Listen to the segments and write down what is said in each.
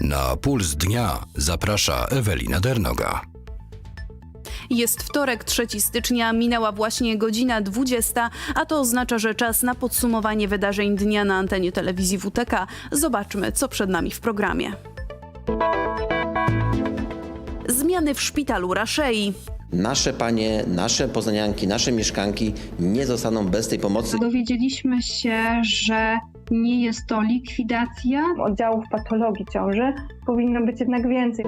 Na puls dnia zaprasza Ewelina Dernoga. Jest wtorek, 3 stycznia, minęła właśnie godzina 20, a to oznacza, że czas na podsumowanie wydarzeń dnia na antenie telewizji WTK. Zobaczmy, co przed nami w programie. Zmiany w szpitalu Raszei. Nasze panie, nasze poznanianki, nasze mieszkanki nie zostaną bez tej pomocy. Dowiedzieliśmy się, że nie jest to likwidacja. oddziałów patologii ciąży powinno być jednak więcej.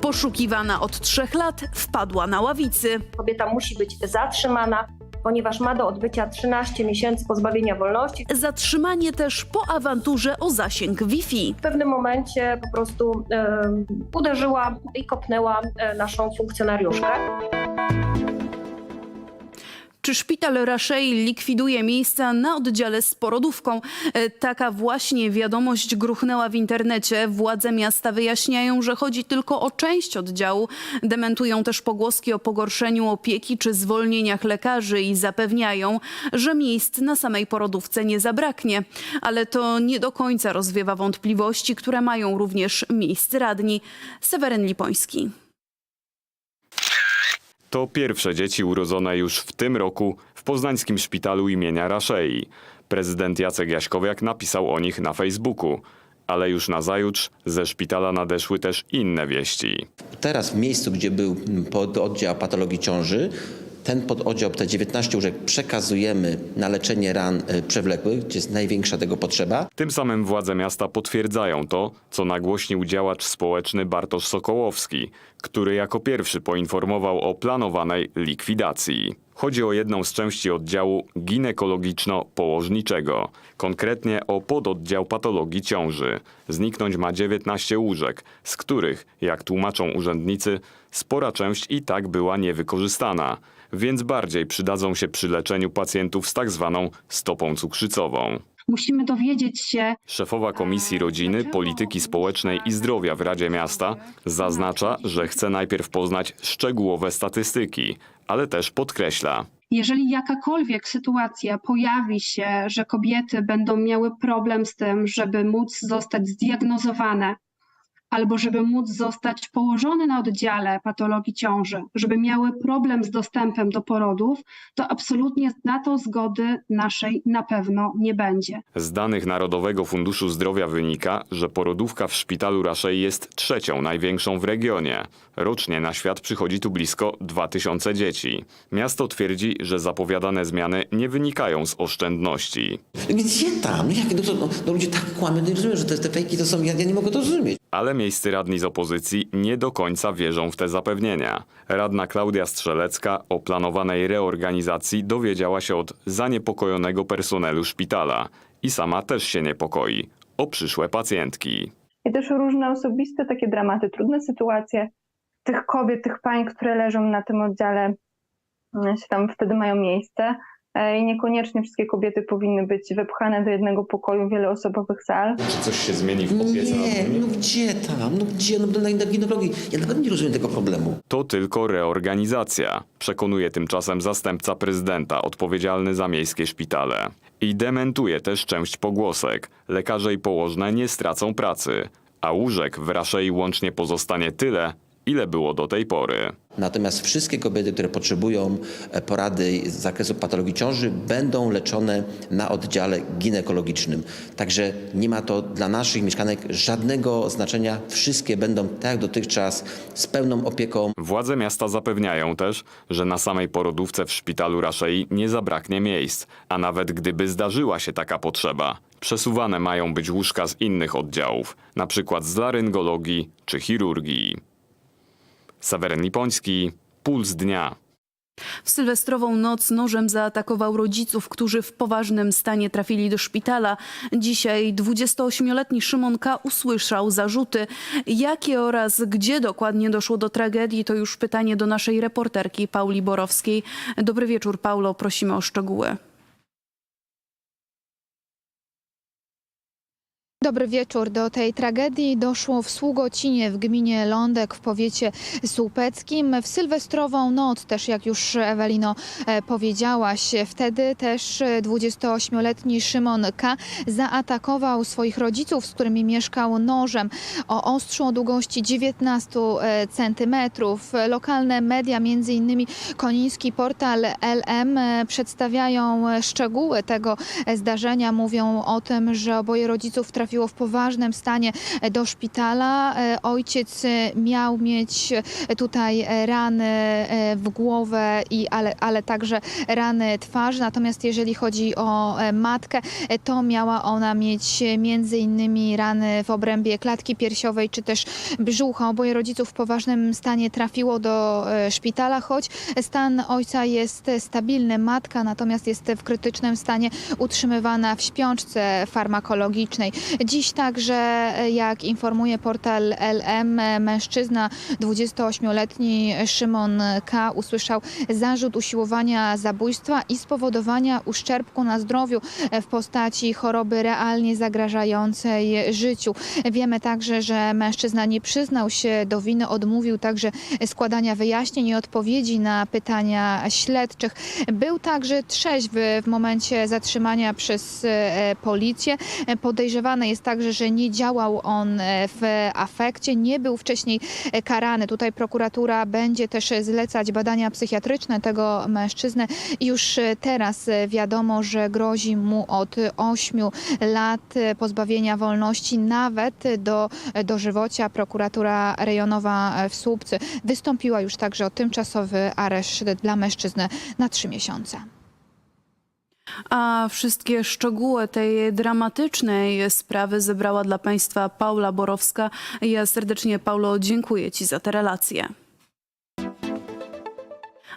Poszukiwana od trzech lat wpadła na ławicy. kobieta musi być zatrzymana, ponieważ ma do odbycia 13 miesięcy pozbawienia wolności. Zatrzymanie też po awanturze o zasięg Wi-Fi. W pewnym momencie po prostu e, uderzyła i kopnęła e, naszą funkcjonariuszkę. Czy szpital Raszei likwiduje miejsca na oddziale z porodówką? E, Taka właśnie wiadomość gruchnęła w internecie. Władze miasta wyjaśniają, że chodzi tylko o część oddziału. Dementują też pogłoski o pogorszeniu opieki czy zwolnieniach lekarzy i zapewniają, że miejsc na samej porodówce nie zabraknie. Ale to nie do końca rozwiewa wątpliwości, które mają również miejsce radni. Seweryn Lipoński. To pierwsze dzieci urodzone już w tym roku w poznańskim szpitalu imienia Raszei. Prezydent Jacek Jaśkowiak napisał o nich na Facebooku. Ale już nazajutrz ze szpitala nadeszły też inne wieści. Teraz w miejscu, gdzie był pododdział patologii ciąży, ten pododdział, te 19 łóżek przekazujemy na leczenie ran e, przewlekłych, gdzie jest największa tego potrzeba. Tym samym władze miasta potwierdzają to, co nagłośnił działacz społeczny Bartosz Sokołowski, który jako pierwszy poinformował o planowanej likwidacji. Chodzi o jedną z części oddziału ginekologiczno-położniczego, konkretnie o pododdział patologii ciąży. Zniknąć ma 19 łóżek, z których, jak tłumaczą urzędnicy, spora część i tak była niewykorzystana, więc bardziej przydadzą się przy leczeniu pacjentów z tak zwaną stopą cukrzycową. Musimy dowiedzieć się, Szefowa Komisji Rodziny, Polityki Społecznej i Zdrowia w Radzie Miasta zaznacza, że chce najpierw poznać szczegółowe statystyki, ale też podkreśla. jeżeli jakakolwiek sytuacja pojawi się, że kobiety będą miały problem z tym, żeby móc zostać zdiagnozowane, albo żeby móc zostać położone na oddziale patologii ciąży, żeby miały problem z dostępem do porodów, to absolutnie na to zgody naszej na pewno nie będzie. Z danych Narodowego Funduszu Zdrowia wynika, że porodówka w szpitalu Raszej jest trzecią największą w regionie. Rocznie na świat przychodzi tu blisko 2000 dzieci. Miasto twierdzi, że zapowiadane zmiany nie wynikają z oszczędności. Gdzie tam? No Jak, no, to, no, no ludzie tak kłamią, no nie rozumiem, że te, te fejki to są, ja, ja nie mogę to zrozumieć. Ale miejscy radni z opozycji nie do końca wierzą w te zapewnienia. Radna Klaudia Strzelecka o planowanej reorganizacji dowiedziała się od zaniepokojonego personelu szpitala i sama też się niepokoi o przyszłe pacjentki. I też różne osobiste takie dramaty, trudne sytuacje tych kobiet, tych pań, które leżą na tym oddziale, mm, się tam wtedy mają miejsce. E, I niekoniecznie wszystkie kobiety powinny być wepchane do jednego pokoju, wieloosobowych sal. Czy coś się zmieni w Nie, no gdzie tam? No gdzie? No na, ginekologii. Ja nawet nie rozumiem tego problemu. To tylko reorganizacja, przekonuje tymczasem zastępca prezydenta odpowiedzialny za miejskie szpitale. I dementuje też część pogłosek. Lekarze i położne nie stracą pracy, a łóżek w Raszei łącznie pozostanie tyle, ile było do tej pory. Natomiast wszystkie kobiety, które potrzebują e, porady z zakresu patologii ciąży, będą leczone na oddziale ginekologicznym. Także nie ma to dla naszych mieszkanek żadnego znaczenia. Wszystkie będą tak jak dotychczas z pełną opieką. Władze miasta zapewniają też, że na samej porodówce w szpitalu Raszei nie zabraknie miejsc, a nawet gdyby zdarzyła się taka potrzeba, przesuwane mają być łóżka z innych oddziałów, na przykład z laryngologii czy chirurgii. Seweryn Lipoński, Puls Dnia. W sylwestrową noc nożem zaatakował rodziców, którzy w poważnym stanie trafili do szpitala. Dzisiaj 28-letni Szymon K. usłyszał zarzuty. Jakie oraz gdzie dokładnie doszło do tragedii, to już pytanie do naszej reporterki Pauli Borowskiej. Dobry wieczór, Paulo, prosimy o szczegóły. Dobry wieczór. Do tej tragedii doszło w Sługocinie w gminie Lądek w powiecie słupeckim. W sylwestrową noc też, jak już Ewelino e, powiedziałaś, wtedy też e, 28-letni Szymon K. zaatakował swoich rodziców, z którymi mieszkał nożem o ostrzu o długości 19 e, centymetrów. Lokalne media, innymi Koniński Portal LM e, przedstawiają e, szczegóły tego e, zdarzenia. Mówią o tym, że oboje rodziców trafiło w poważnym stanie e, do szpitala. E, Ojciec e, miał mieć tutaj rany w głowę, i, ale, ale także rany twarzy. Natomiast jeżeli chodzi o matkę, to miała ona mieć między innymi rany w obrębie klatki piersiowej czy też brzucha. Oboje rodziców w poważnym stanie trafiło do szpitala, choć stan ojca jest stabilny. Matka natomiast jest w krytycznym stanie utrzymywana w śpiączce farmakologicznej. Dziś także, e, jak informuje portal LM, e, mężczyzna 28-letni Szymon K. usłyszał zarzut usiłowania zabójstwa i spowodowania uszczerbku na zdrowiu e, w postaci choroby realnie zagrażającej życiu. Wiemy także, że mężczyzna nie przyznał się do winy, odmówił także składania wyjaśnień i odpowiedzi na pytania śledczych. Był także trzeźwy w momencie zatrzymania przez policję. Podejrzewany jest także, że nie działał on e, w afekcie, nie był wcześniej e, karany. Tutaj prokuratura będzie też zlecać badania psychiatryczne tego mężczyzny. I Już e, teraz wiadomo, że grozi mu od 8 lat pozbawienia wolności, nawet do dożywocia. Prokuratura rejonowa w Słupcy wystąpiła już także o tymczasowy areszt dla mężczyzny na trzy miesiące. A wszystkie szczegóły tej dramatycznej sprawy zebrała dla Państwa Paula Borowska. Ja serdecznie, Paulo, dziękuję Ci za te relacje.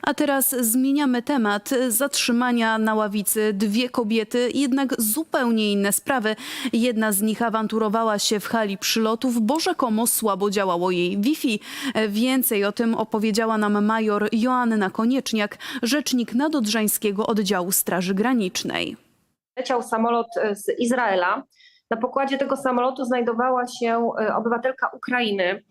A teraz zmieniamy temat. Zatrzymania na ławicy dwie kobiety, jednak zupełnie inne sprawy. Jedna z nich awanturowała się w hali przylotów, bo rzekomo słabo działało jej Wi-Fi. Więcej o tym opowiedziała nam major Joanna Konieczniak, rzecznik Nadodrzańskiego Oddziału Straży Granicznej. leciał samolot e, z Izraela. Na pokładzie tego samolotu znajdowała się e, obywatelka Ukrainy,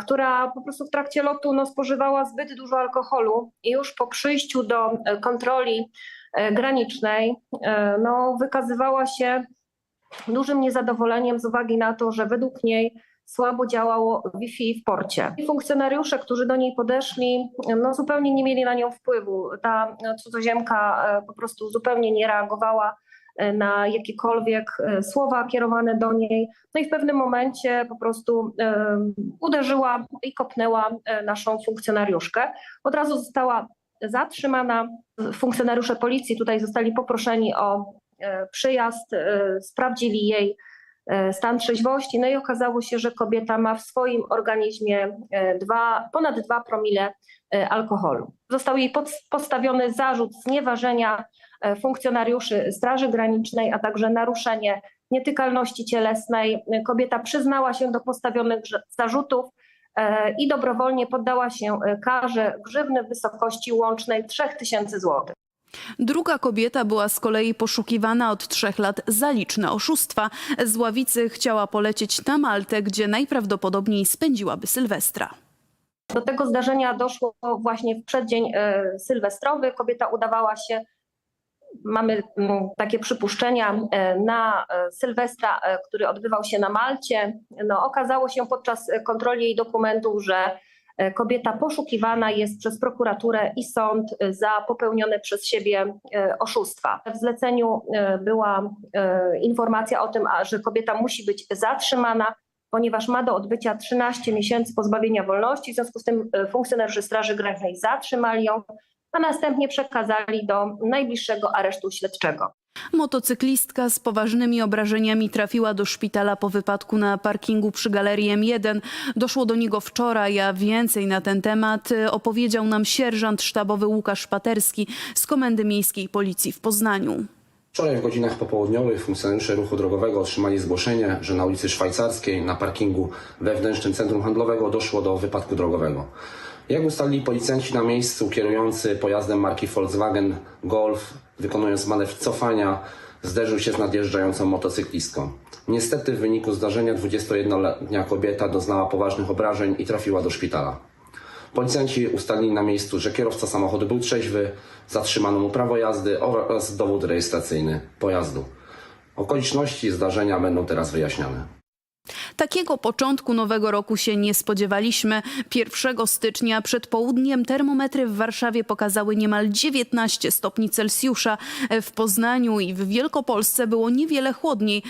która po prostu w trakcie lotu no, spożywała zbyt dużo alkoholu i już po przyjściu do e, kontroli e, granicznej e, no, wykazywała się dużym niezadowoleniem z uwagi na to, że według niej słabo działało Wi-Fi w porcie. I Funkcjonariusze, którzy do niej podeszli, no zupełnie nie mieli na nią wpływu. Ta e, cudzoziemka e, po prostu zupełnie nie reagowała e, na jakiekolwiek e, słowa kierowane do niej. No i w pewnym momencie po prostu e, uderzyła i kopnęła e, naszą funkcjonariuszkę. Od razu została zatrzymana. Funkcjonariusze policji tutaj zostali poproszeni o e, przyjazd, e, sprawdzili jej e, stan trzeźwości, no i okazało się, że kobieta ma w swoim organizmie e, dwa, ponad 2 promile e, alkoholu. Został jej postawiony zarzut znieważenia e, funkcjonariuszy Straży Granicznej, a także naruszenie nietykalności cielesnej. Kobieta przyznała się do postawionych zarzutów e, i dobrowolnie poddała się e, karze grzywny w wysokości łącznej 3000 zł. Druga kobieta była z kolei poszukiwana od trzech lat za liczne oszustwa. Z ławicy chciała polecieć na Maltę, gdzie najprawdopodobniej spędziłaby Sylwestra. Do tego zdarzenia doszło właśnie w przeddzień e, sylwestrowy. Kobieta udawała się, mamy mm, takie przypuszczenia, e, na e, Sylwestra, e, który odbywał się na Malcie. No, okazało się podczas kontroli jej dokumentów, że kobieta poszukiwana jest przez prokuraturę i sąd za popełnione przez siebie oszustwa. W zleceniu była informacja o tym, że kobieta musi być zatrzymana ponieważ ma do odbycia 13 miesięcy pozbawienia wolności. W związku z tym funkcjonariusze Straży Granicznej zatrzymali ją, a następnie przekazali do najbliższego aresztu śledczego. Motocyklistka z poważnymi obrażeniami trafiła do szpitala po wypadku na parkingu przy Galerii M1. Doszło do niego wczoraj, a więcej na ten temat opowiedział nam sierżant sztabowy Łukasz Paterski z Komendy Miejskiej Policji w Poznaniu. Wczoraj w godzinach popołudniowych funkcjonariusze ruchu drogowego otrzymali zgłoszenie, że na ulicy Szwajcarskiej na parkingu wewnętrznym centrum handlowego doszło do wypadku drogowego. Jak ustalili policjanci na miejscu, kierujący pojazdem marki Volkswagen Golf, wykonując manewr cofania, zderzył się z nadjeżdżającą motocyklistką. Niestety w wyniku zdarzenia 21-letnia kobieta doznała poważnych obrażeń i trafiła do szpitala. Policjanci ustalili na miejscu, że kierowca samochodu był trzeźwy, zatrzymano mu prawo jazdy oraz dowód rejestracyjny pojazdu. Okoliczności zdarzenia będą teraz wyjaśniane. Takiego początku nowego roku się nie spodziewaliśmy. 1 stycznia przed południem termometry w Warszawie pokazały niemal 19 stopni Celsjusza. W Poznaniu i w Wielkopolsce było niewiele chłodniej.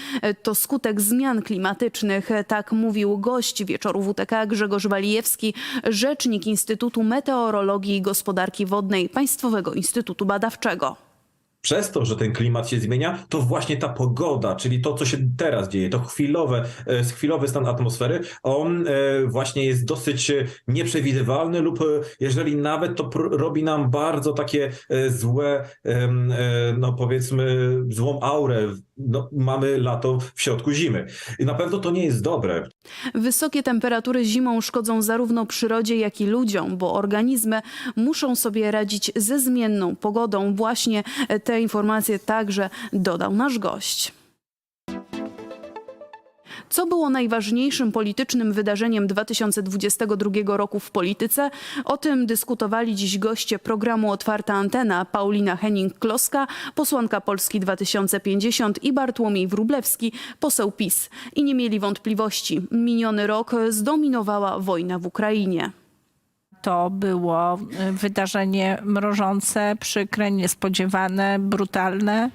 To skutek zmian klimatycznych. Tak mówił gość wieczoru WTK Grzegorz Walijewski, rzecznik Instytutu Meteorologii i Gospodarki Wodnej Państwowego Instytutu Badawczego. Przez to, że ten klimat się zmienia, to właśnie ta pogoda, czyli to, co się teraz dzieje, to chwilowe, e, chwilowy stan atmosfery, on e, właśnie jest dosyć e, nieprzewidywalny lub jeżeli nawet to robi nam bardzo takie złe, no powiedzmy, złą aurę. No, mamy lato w środku zimy. I na pewno to nie jest dobre. Wysokie temperatury zimą szkodzą zarówno przyrodzie, jak i ludziom, bo organizmy muszą sobie radzić ze zmienną pogodą. Właśnie te informacje także dodał nasz gość. Co było najważniejszym politycznym wydarzeniem 2022 roku w polityce? O tym dyskutowali dziś goście programu Otwarta Antena Paulina Henning-Kloska, posłanka Polski 2050 i Bartłomiej Wróblewski, poseł PiS. I nie mieli wątpliwości. Miniony rok zdominowała wojna w Ukrainie. To było y, wydarzenie mrożące, przykre, niespodziewane, brutalne,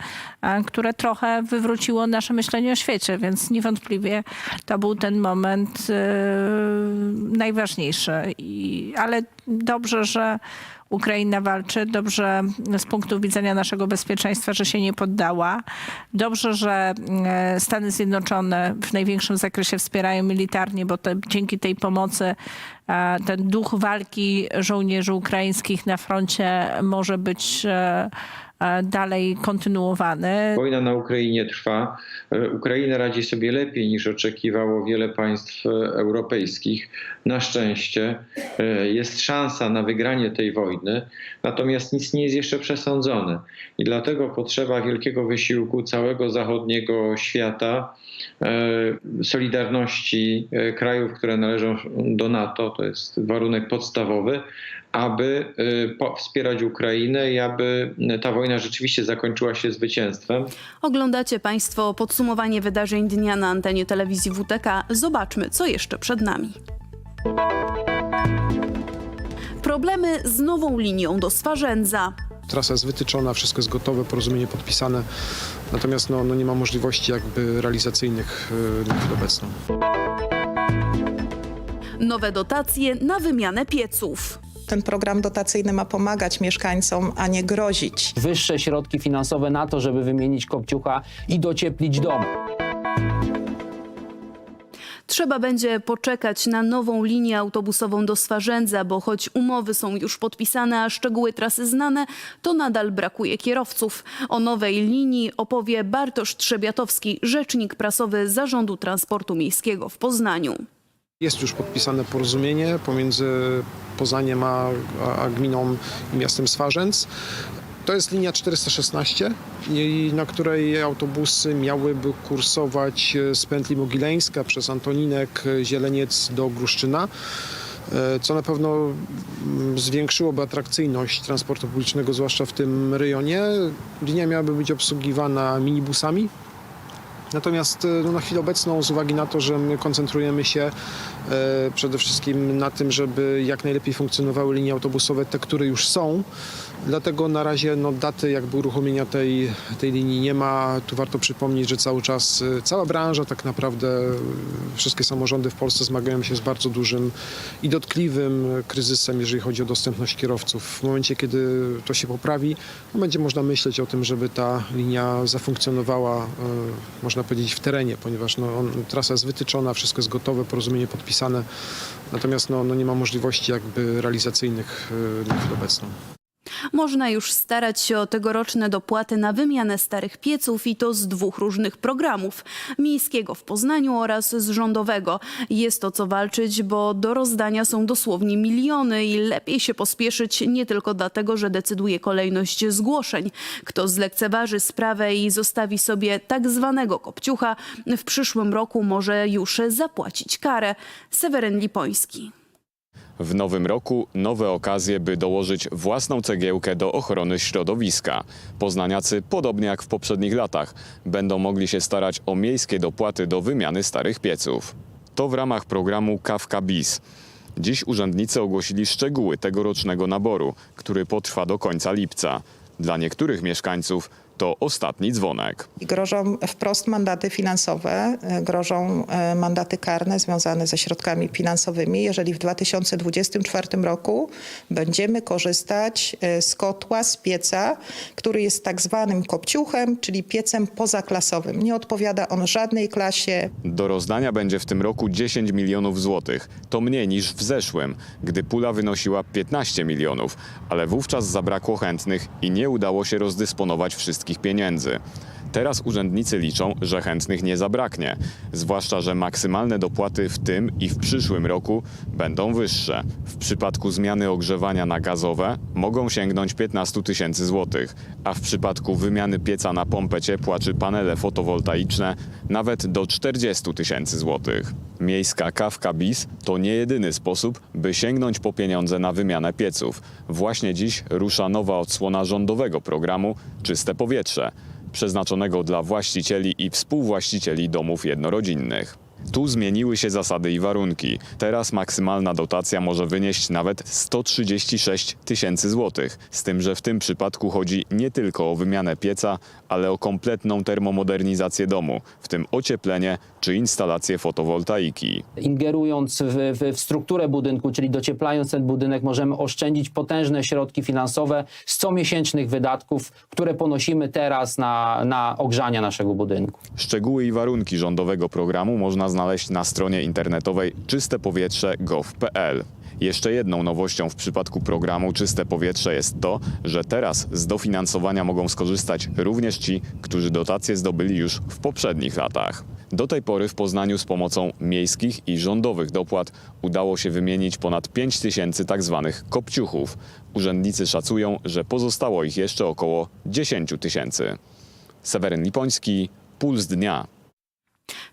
które trochę wywróciło nasze myślenie o świecie, więc niewątpliwie to był ten moment y, najważniejszy. Ale dobrze, że Ukraina walczy, dobrze z punktu widzenia naszego bezpieczeństwa, że się nie poddała. Dobrze, że e, Stany Zjednoczone w największym zakresie wspierają militarnie, bo te, dzięki tej pomocy e, ten duch walki żołnierzy ukraińskich na froncie może być e, dalej kontynuowany. Wojna na Ukrainie trwa. E, Ukraina radzi sobie lepiej niż oczekiwało wiele państw e, europejskich. Na szczęście e, jest szansa na wygranie tej wojny, natomiast nic nie jest jeszcze przesądzone. I dlatego potrzeba wielkiego wysiłku całego zachodniego świata, e, solidarności e, krajów, które należą do NATO, to jest warunek podstawowy, aby po- wspierać Ukrainę i aby ta wojna rzeczywiście zakończyła się zwycięstwem. Oglądacie Państwo podsumowanie wydarzeń dnia na antenie telewizji WTK. Zobaczmy, co jeszcze przed nami. Problemy z nową linią do Swarzędza. Trasa jest wytyczona, wszystko jest gotowe, porozumienie podpisane, natomiast no, no nie ma możliwości jakby realizacyjnych y, na chwilę obecną. Nowe dotacje na wymianę pieców. Ten program dotacyjny ma pomagać mieszkańcom, a nie grozić. wyższe środki finansowe na to, żeby wymienić kopciucha i docieplić dom. Trzeba będzie poczekać na nową linię autobusową do Swarzędza, bo choć umowy są już podpisane, a szczegóły trasy znane, to nadal brakuje kierowców. O nowej linii opowie Bartosz Trzebiatowski, rzecznik prasowy Zarządu Transportu Miejskiego w Poznaniu. Jest już podpisane porozumienie pomiędzy Poznaniem a, a, gminą i miastem Swarzędz. To jest linia 416, i- na której autobusy miałyby kursować z pętli Mogileńska przez Antoninek, Zieleniec do Gruszczyna. e, Co na pewno mm, zwiększyłoby atrakcyjność transportu publicznego, zwłaszcza w tym rejonie. Linia miałaby być obsługiwana minibusami, Natomiast e, no, na chwilę obecną, z uwagi na to, że my koncentrujemy się e, przede wszystkim na tym, żeby jak najlepiej funkcjonowały linie autobusowe, te, które już są, dlatego na razie no, daty jakby uruchomienia tej, tej linii nie ma. Tu warto przypomnieć, że cały czas e, cała branża, tak naprawdę e, wszystkie samorządy w Polsce zmagają się z bardzo dużym i dotkliwym kryzysem, jeżeli chodzi o dostępność kierowców. W momencie, kiedy to się poprawi, no, będzie można myśleć o tym, żeby ta linia zafunkcjonowała, e, można powiedzieć, w terenie, ponieważ no, on, trasa jest wytyczona, wszystko jest gotowe, porozumienie podpisane, natomiast no, no, nie ma możliwości jakby realizacyjnych na chwilę obecną. Można już starać się o tegoroczne dopłaty na wymianę starych pieców i to z dwóch różnych programów. Miejskiego w Poznaniu oraz z rządowego. Jest o co walczyć, bo do rozdania są dosłownie miliony i lepiej się pospieszyć nie tylko dlatego, że decyduje kolejność zgłoszeń. Kto zlekceważy sprawę i zostawi sobie tak zwanego kopciucha, w przyszłym roku może już zapłacić karę. Seweryn Lipoński. W nowym roku nowe okazje, by dołożyć własną cegiełkę do ochrony środowiska. Poznaniacy, podobnie jak w poprzednich latach, będą mogli się starać o miejskie dopłaty do wymiany starych pieców. To w ramach programu Kawka Bis. Dziś urzędnicy ogłosili szczegóły tegorocznego naboru, który potrwa do końca lipca. Dla niektórych mieszkańców to ostatni dzwonek. Grożą wprost mandaty finansowe, e, grożą e, mandaty karne związane ze środkami finansowymi, jeżeli w 2024 roku będziemy korzystać e, z kotła, z pieca, który jest tak zwanym kopciuchem, czyli piecem pozaklasowym. Nie odpowiada on żadnej klasie, Do rozdania będzie w tym roku 10 milionów złotych. To mniej niż w zeszłym, gdy pula wynosiła 15 milionów, ale wówczas zabrakło chętnych i nie udało się rozdysponować wszystkich pieniędzy. Teraz urzędnicy liczą, że chętnych nie zabraknie, zwłaszcza, że maksymalne dopłaty w tym i w przyszłym roku będą wyższe. W przypadku zmiany ogrzewania na gazowe mogą sięgnąć 15 tysięcy złotych, a w przypadku wymiany pieca na pompę ciepła czy panele fotowoltaiczne nawet do 40 tysięcy złotych. Miejska kawka BIS to nie jedyny sposób, by sięgnąć po pieniądze na wymianę pieców. Właśnie dziś rusza nowa odsłona rządowego programu Czyste Powietrze, przeznaczonego dla właścicieli i współwłaścicieli domów jednorodzinnych. Tu zmieniły się zasady i warunki. Teraz maksymalna dotacja może wynieść nawet 136 tysięcy złotych. Z tym, że w tym przypadku chodzi nie tylko o wymianę pieca, ale o kompletną termomodernizację domu, w tym ocieplenie czy instalację fotowoltaiki. Ingerując w, w, w strukturę budynku, czyli docieplając ten budynek, możemy oszczędzić potężne środki finansowe z comiesięcznych wydatków, które ponosimy teraz na, na ogrzanie naszego budynku. Szczegóły i warunki rządowego programu można znaleźć na stronie internetowej czystepowietrze.gov.pl. Jeszcze jedną nowością w przypadku programu Czyste Powietrze jest to, że teraz z dofinansowania mogą skorzystać również ci, którzy dotacje zdobyli już w poprzednich latach. Do tej pory w Poznaniu z pomocą miejskich i rządowych dopłat udało się wymienić ponad 5 tysięcy tzw. kopciuchów. Urzędnicy szacują, że pozostało ich jeszcze około 10 tysięcy. Seweryn Lipoński, Puls Dnia.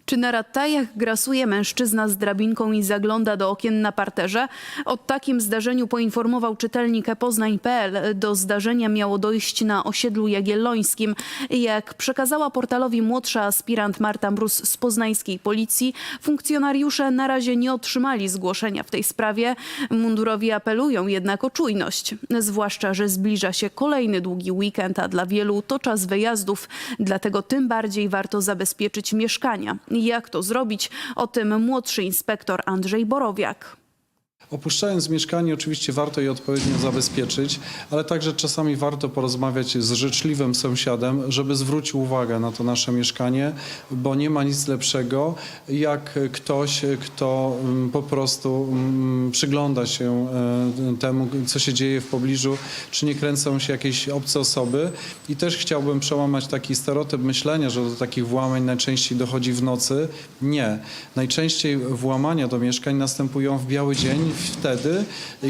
Czy na ratajach grasuje mężczyzna z drabinką i zagląda do okien na parterze? O takim zdarzeniu poinformował czytelnik Poznań.pl. Do zdarzenia miało dojść na osiedlu Jagiellońskim. Jak przekazała portalowi młodsza aspirant Marta Mróz z poznańskiej policji, funkcjonariusze na razie nie otrzymali zgłoszenia w tej sprawie. Mundurowi apelują jednak o czujność, zwłaszcza, że zbliża się kolejny długi weekend, a dla wielu to czas wyjazdów, dlatego tym bardziej warto zabezpieczyć mieszkania. Jak to zrobić? O tym młodszy inspektor Andrzej Borowiak. Opuszczając mieszkanie, oczywiście warto je odpowiednio zabezpieczyć, ale także czasami warto porozmawiać z życzliwym sąsiadem, żeby zwrócił uwagę na to nasze mieszkanie, bo nie ma nic lepszego, jak ktoś, kto mm, po prostu mm, przygląda się e, temu, co się dzieje w pobliżu, czy nie kręcą się jakieś obce osoby. I też chciałbym przełamać taki stereotyp myślenia, że do takich włamań najczęściej dochodzi w nocy. Nie. Najczęściej włamania do mieszkań następują w biały dzień, wtedy,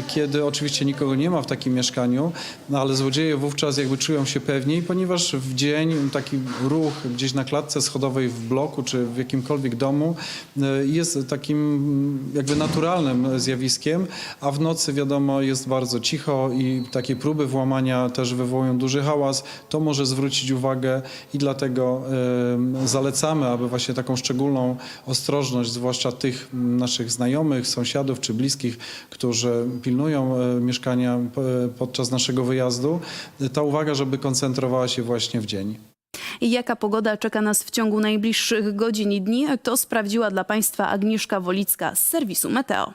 kiedy oczywiście nikogo nie ma w takim mieszkaniu, no ale złodzieje wówczas jakby czują się pewniej, ponieważ w dzień taki ruch gdzieś na klatce schodowej w bloku czy w jakimkolwiek domu e, jest takim mm, jakby naturalnym zjawiskiem, a w nocy wiadomo jest bardzo cicho i takie próby włamania też wywołują duży hałas. To może zwrócić uwagę i dlatego e, zalecamy, aby właśnie taką szczególną ostrożność, zwłaszcza tych naszych znajomych, sąsiadów czy bliskich, którzy pilnują e, mieszkania e, podczas naszego wyjazdu, ta uwaga, żeby koncentrowała się właśnie w dzień. I jaka pogoda czeka nas w ciągu najbliższych godzin i dni, to sprawdziła dla Państwa Agnieszka Wolicka z serwisu Meteo.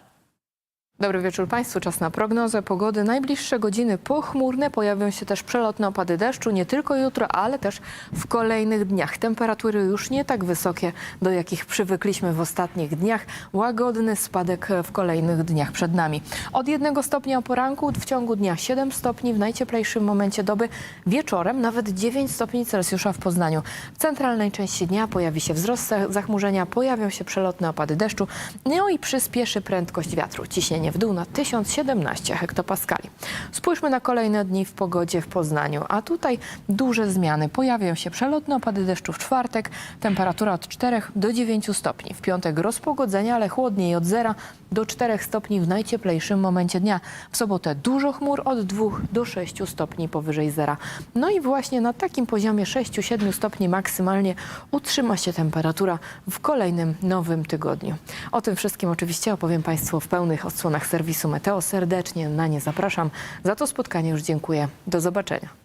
Dobry wieczór Państwu. Czas na prognozę pogody. Najbliższe godziny pochmurne. Pojawią się też przelotne opady deszczu, nie tylko jutro, ale też w kolejnych dniach. Temperatury już nie tak wysokie, do jakich przywykliśmy w ostatnich dniach. Łagodny spadek w kolejnych dniach przed nami. Od jednego stopnia poranku, w ciągu dnia 7 stopni, w najcieplejszym momencie doby wieczorem nawet 9 stopni Celsjusza w Poznaniu. W centralnej części dnia pojawi się wzrost zachmurzenia, pojawią się przelotne opady deszczu, no i przyspieszy prędkość wiatru. Ciśnienie w dół na 1017 hektopaskali. Spójrzmy na kolejne dni w pogodzie w Poznaniu, a tutaj duże zmiany. Pojawią się przelotne opady deszczu w czwartek, temperatura od 4 do 9 stopni. W piątek rozpogodzenie, ale chłodniej od 0 do 4 stopni w najcieplejszym momencie dnia. W sobotę dużo chmur od 2 do 6 stopni powyżej zera. No i właśnie na takim poziomie 6-7 stopni maksymalnie utrzyma się temperatura w kolejnym nowym tygodniu. O tym wszystkim oczywiście opowiem Państwu w pełnych odsłonach serwisu Meteo. Serdecznie na nie zapraszam. Za to spotkanie już dziękuję. Do zobaczenia.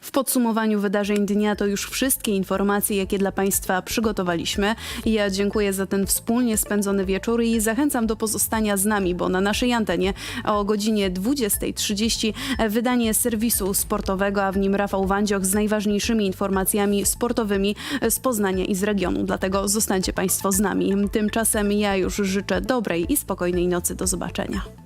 W podsumowaniu wydarzeń dnia to już wszystkie informacje, jakie dla Państwa przygotowaliśmy. Ja dziękuję za ten wspólnie spędzony wieczór i zachęcam do pozostania z nami, bo na naszej antenie o godzinie 20.30 wydanie serwisu sportowego, a w nim Rafał Wandzioch z najważniejszymi informacjami sportowymi z Poznania i z regionu. Dlatego zostańcie Państwo z nami. Tymczasem ja już życzę dobrej i spokojnej nocy. Do zobaczenia.